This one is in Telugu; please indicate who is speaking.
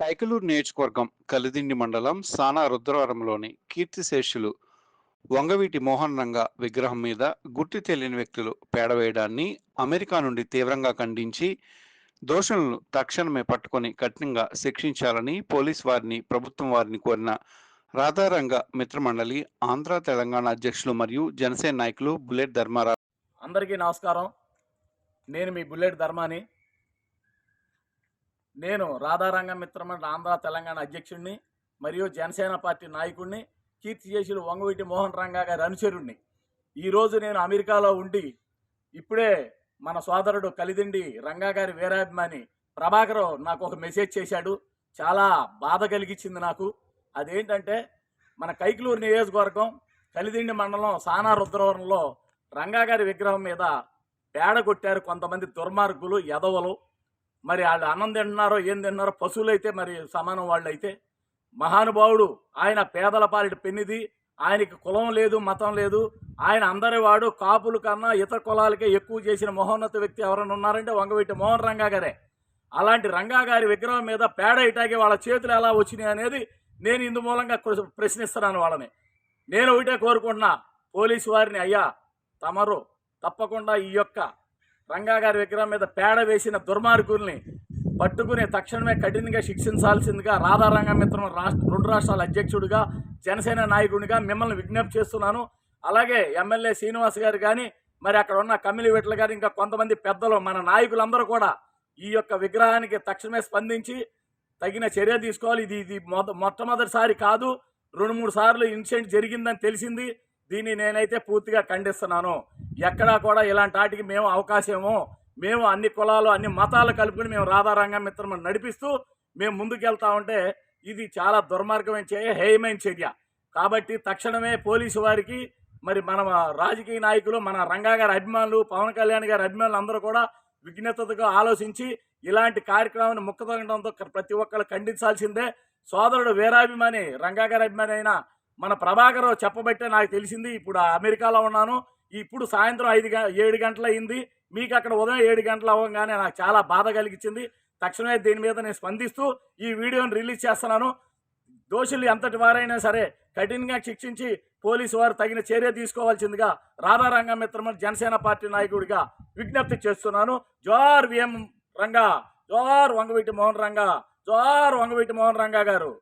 Speaker 1: కైకలూరు నియోజకవర్గం కలిదిండి మండలం సానా రుద్రవరంలోని కీర్తిశేషులు వంగవీటి మోహన్ రంగ విగ్రహం మీద గుర్తు తెలియని వ్యక్తులు పేడవేయడాన్ని అమెరికా నుండి తీవ్రంగా ఖండించి దోషులను తక్షణమే పట్టుకొని కఠినంగా శిక్షించాలని పోలీస్ వారిని ప్రభుత్వం వారిని కోరిన రాధారంగ మిత్రమండలి ఆంధ్ర తెలంగాణ అధ్యక్షులు మరియు జనసేన నాయకులు బుల్లెట్ ధర్మారావు.
Speaker 2: అందరికీ నమస్కారం. నేను మీ బుల్లెట్ ధర్మాని. నేను రాధారంగ మిత్రమండలి ఆంధ్ర తెలంగాణ అధ్యక్షుడిని మరియు జనసేన పార్టీ నాయకుడిని కీర్తిశేషులు వంగవీటి మోహన్ రంగా గారి అనుచరుణ్ణి. ఈరోజు నేను అమెరికాలో ఉండి ఇప్పుడే మన సోదరుడు కలిదిండి రంగా గారి వీరాభిమాని ప్రభాకర్ నాకు ఒక మెసేజ్ చేశాడు. చాలా బాధ కలిగించింది నాకు. అదేంటంటే మన కైకలూరు నియోజకవర్గం కలిదిండి మండలం సానా రుద్రవరంలో రంగా గారి విగ్రహం మీద పేడ కొట్టారు కొంతమంది దుర్మార్గులు ఎదవలు మరి వాళ్ళు అన్నం తింటున్నారో ఏం తిన్నారో పశువులైతే మరి సమానం వాళ్ళు అయితే మహానుభావుడు ఆయన పేదల పాలిటి పెన్నిది. ఆయనకి కులం లేదు మతం లేదు. ఆయన అందరి వాడు కాపుల కన్నా ఇతర కులాలకే ఎక్కువ చేసిన మహోన్నత వ్యక్తి ఎవరైనా ఉన్నారంటే వంగవీటి మోహన్ రంగా గారే. అలాంటి రంగా గారి విగ్రహం మీద పేడ ఇటాకి వాళ్ళ చేతులు ఎలా వచ్చినాయి అనేది నేను ఇందు మూలంగా ప్రశ్నిస్తున్నాను వాళ్ళని. నేను ఒకటే కోరుకుంటున్నా పోలీసు వారిని అయ్యా తమరు తప్పకుండా ఈ యొక్క రంగా గారి విగ్రహం మీద పేడ వేసిన దుర్మార్గుల్ని పట్టుకుని తక్షణమే కఠినంగా శిక్షించాల్సిందిగా రాధారంగ మిత్రం రాష్ట్ర రెండు రాష్ట్రాల అధ్యక్షుడిగా జనసేన నాయకుడిగా మిమ్మల్ని విజ్ఞప్తి చేస్తున్నాను. అలాగే ఎమ్మెల్యే శ్రీనివాస్ గారు కానీ మరి అక్కడ ఉన్న కమిలి విట్ల గారు ఇంకా కొంతమంది పెద్దలు మన నాయకులందరూ కూడా ఈ యొక్క విగ్రహానికి తక్షణమే స్పందించి తగిన చర్య తీసుకోవాలి. ఇది ఇది మొద మొట్టమొదటిసారి కాదు. రెండు మూడు సార్లు ఇన్సిడెంట్ జరిగిందని తెలిసింది. దీన్ని నేనైతే పూర్తిగా ఖండిస్తున్నాను. ఎక్కడా కూడా ఇలాంటి వాటికి మేము అవకాశము మేము అన్ని కులాలు అన్ని మతాలు కలుపుకొని మేము రాధారంగ మిత్రం నడిపిస్తూ మేము ముందుకెళ్తా ఉంటే ఇది చాలా దుర్మార్గమైన చర్య హేయమైన చర్య. కాబట్టి తక్షణమే పోలీసు వారికి మరి మన రాజకీయ నాయకులు మన రంగా గారి అభిమానులు పవన్ కళ్యాణ్ గారి అభిమానులు అందరూ కూడా విజ్ఞతగా ఆలోచించి ఇలాంటి కార్యక్రమాన్ని ముక్కతగడంతో ప్రతి ఒక్కరు ఖండించాల్సిందే. సోదరుడు వీరాభిమాని రంగా గారి అభిమాని అయిన మన ప్రభాకర్ చెప్పబట్టే నాకు తెలిసింది ఇప్పుడు అమెరికాలో ఉన్నాను. ఇప్పుడు సాయంత్రం ఐదు ఏడు గంటలు అయింది మీకు అక్కడ ఉదయం ఏడు గంటలు అవ్వగానే నాకు చాలా బాధ కలిగించింది. తక్షణమే దీని మీద నేను స్పందిస్తూ ఈ వీడియోని రిలీజ్ చేస్తున్నాను. దోషులు ఎంతటి వారైనా సరే కఠినంగా శిక్షించి పోలీసు వారు తగిన చర్య తీసుకోవాల్సిందిగా రాధారంగ మిత్రమని జనసేన పార్టీ నాయకుడిగా విజ్ఞప్తి చేస్తున్నాను. జోహార్ విఎం రంగా జోహార్ వంగవీటి మోహన్ రంగా జోహార్ వంగవీటి మోహన్ రంగా గారు.